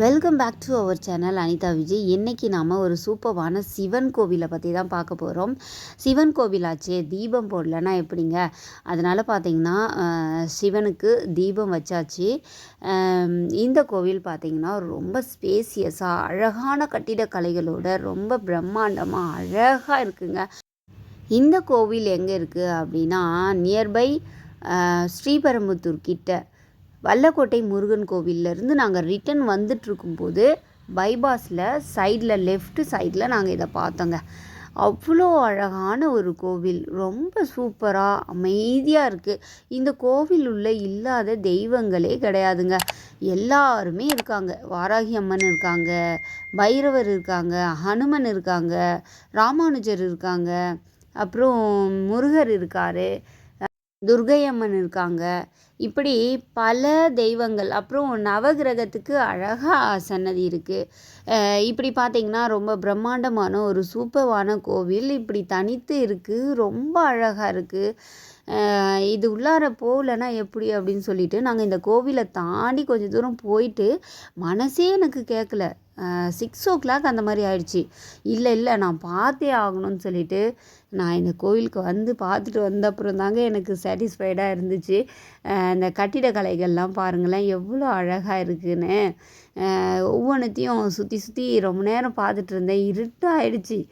Welcome back to our channel Anitha Vijay இன்றைக்கி நாம் ஒரு சூப்பரான சிவன் கோவிலை பற்றி தான் பார்க்க போகிறோம் சிவன் கோவிலாச்சே தீபம் போடலன்னா எப்படிங்க? அதனால் பார்த்திங்கன்னா சிவனுக்கு தீபம் வச்சாச்சு. இந்த கோவில் பார்த்திங்கன்னா ரொம்ப ஸ்பேசியஸாக அழகான கட்டிடக்கலைகளோட ரொம்ப பிரம்மாண்டமாக அழகாக இருக்குங்க. இந்த கோவில் எங்கே இருக்குது அப்படின்னா நியர்பை ஸ்ரீபெரும்புத்தூர் கிட்ட. வல்லக்கோட்டை முருகன் கோவிலேருந்து நாங்கள் ரிட்டன் வந்துட்டுருக்கும்போது பைபாஸில் சைடில் லெஃப்ட் சைடில் நாங்கள் இதை பார்த்தோங்க. அவ்வளோ அழகான ஒரு கோவில். ரொம்ப சூப்பராக அமைதியாக இருக்குது இந்த கோவில் உள்ள இல்லாத தெய்வங்களே கிடையாதுங்க. எல்லாருமே இருக்காங்க. வாராகி அம்மன் இருக்காங்க பைரவர் இருக்காங்க ஹனுமன் இருக்காங்க ராமானுஜர் இருக்காங்க அப்புறம் முருகர் இருக்கார். துர்க்கை அம்மன் இருக்காங்க. இப்படி பல தெய்வங்கள் அப்புறம் நவகிரகத்துக்கு அழகாக சன்னதி இருக்குது இப்படி பார்த்தீங்கன்னா ரொம்ப பிரம்மாண்டமான ஒரு சூப்பர்வான கோவில் இப்படி தனித்து இருக்குது ரொம்ப அழகாக இருக்குது இது உள்ளார போகலன்னா எப்படி அப்படின்னு சொல்லிட்டு நாங்கள் இந்த கோவிலை தாண்டி கொஞ்சம் தூரம் போயிட்டு மனசே எனக்கு கேட்கல சிக்ஸ் ஓ கிளாக் அந்த மாதிரி ஆயிடுச்சு. இல்லை இல்லை நான் பார்த்தே ஆகணும்னு சொல்லிட்டு நான் இந்த கோவிலுக்கு வந்து பார்த்துட்டு வந்த அப்புறம் தாங்க எனக்கு சாட்டிஸ்ஃபைடாக இருந்துச்சு. இந்த கட்டிடக்கலைகள்லாம் பாருங்களேன் எவ்வளோ அழகாக இருக்குன்னு. அஹ் ஒவ்வொன்றுத்தையும் சுற்றி சுற்றி ரொம்ப நேரம் பார்த்துட்டு இருந்தேன். இருட்டாயிடுச்சு. ஆயிடுச்சு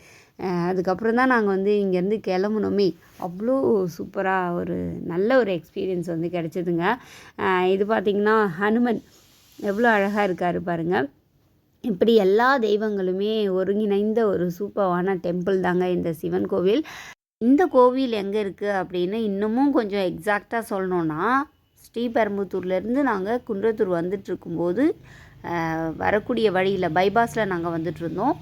அதுக்கப்புறம் தான் நாங்கள் வந்து இங்கேருந்து கிளம்புனோமே. அவ்வளோ சூப்பராக ஒரு நல்ல ஒரு எக்ஸ்பீரியன்ஸ் வந்து கிடச்சிதுங்க. இது பார்த்திங்கன்னா ஹனுமன். எவ்வளோ அழகாக இருக்கார் பாருங்கள் இப்படி எல்லா தெய்வங்களுமே ஒருங்கிணைந்த ஒரு சூப்பரான டெம்பிள் தாங்க இந்த சிவன் கோவில். இந்த கோவில் எங்கே இருக்குது அப்படின்னு இன்னமும் கொஞ்சம் எக்ஸாக்டாக சொல்லணுன்னா ஸ்ரீபெரும்புத்தூர்லேருந்து நாங்கள் குன்றத்தூர் வந்துட்டு இருக்கும்போது வரக்கூடிய வழியில் பைபாஸில் நாங்கள் வந்துட்டு இருந்தோம்.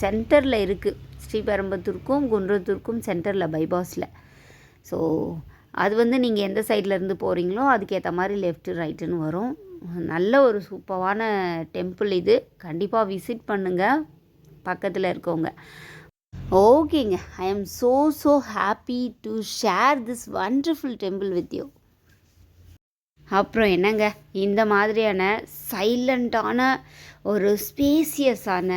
சென்டரில் இருக்குது ஸ்ரீபெரும்புத்தூருக்கும் குன்றத்தூருக்கும் சென்டரில் பைபாஸில். ஸோ அது வந்து நீங்கள் எந்த சைடில் இருந்து போகிறீங்களோ அதுக்கேற்ற மாதிரி லெஃப்ட்டு ரைட்டுன்னு வரும். நல்ல ஒரு சூப்பரான டெம்பிள் இது. கண்டிப்பாக விசிட் பண்ணுங்கள் பக்கத்தில் இருக்கவங்க. ஓகேங்க I am so so happy to share this wonderful temple with you அப்புறம் என்னங்க? இந்த மாதிரியான சைலண்ட்டான ஒரு ஸ்பேசியஸான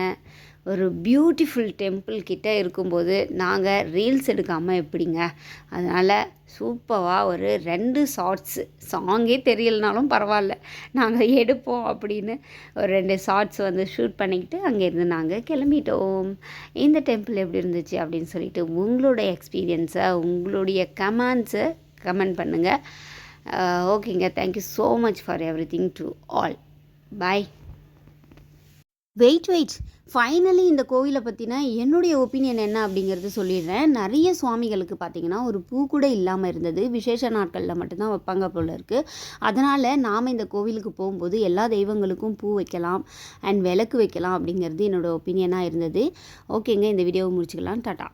ஒரு பியூட்டிஃபுல் டெம்பிள் கிட்டே இருக்கும்போது நாங்கள் ரீல்ஸ் எடுக்காமல் எப்படிங்க? அதனால் சூப்பராக ஒரு ரெண்டு ஷார்ட்ஸு சாங்கே தெரியலனாலும் பரவாயில்ல. நாங்கள் எடுப்போம் அப்படின்னு ஒரு ரெண்டு ஷார்ட்ஸ் வந்து ஷூட் பண்ணிக்கிட்டு அங்கேருந்து நாங்கள் கிளம்பிட்டோம். இந்த டெம்பிள் எப்படி இருந்துச்சு அப்படின்னு சொல்லிட்டு உங்களோட எக்ஸ்பீரியன்ஸை உங்களுடைய கமெண்ட்ஸை கமெண்ட் பண்ணுங்கள் ஓகேங்க thank you so much for everything to all bye wait wait finally இந்த கோவிலை பற்றின என்னுடைய ஒப்பீனியன் என்ன அப்படிங்கிறது சொல்லிடுறேன். நிறைய சுவாமிகளுக்கு பார்த்தீங்கன்னா ஒரு பூ கூட இல்லாமல் இருந்தது. விசேஷ நாட்களில் மட்டும்தான் வைப்பாங்க போல் இருக்குது அதனால் நாம் இந்த கோவிலுக்கு போகும்போது எல்லா தெய்வங்களுக்கும் பூ வைக்கலாம் அண்ட் விளக்கு வைக்கலாம் அப்படிங்கிறது என்னோடய ஒப்பீனியனாக இருந்தது. ஓகேங்க இந்த வீடியோவை முடிச்சுக்கலாம். டாட்டா.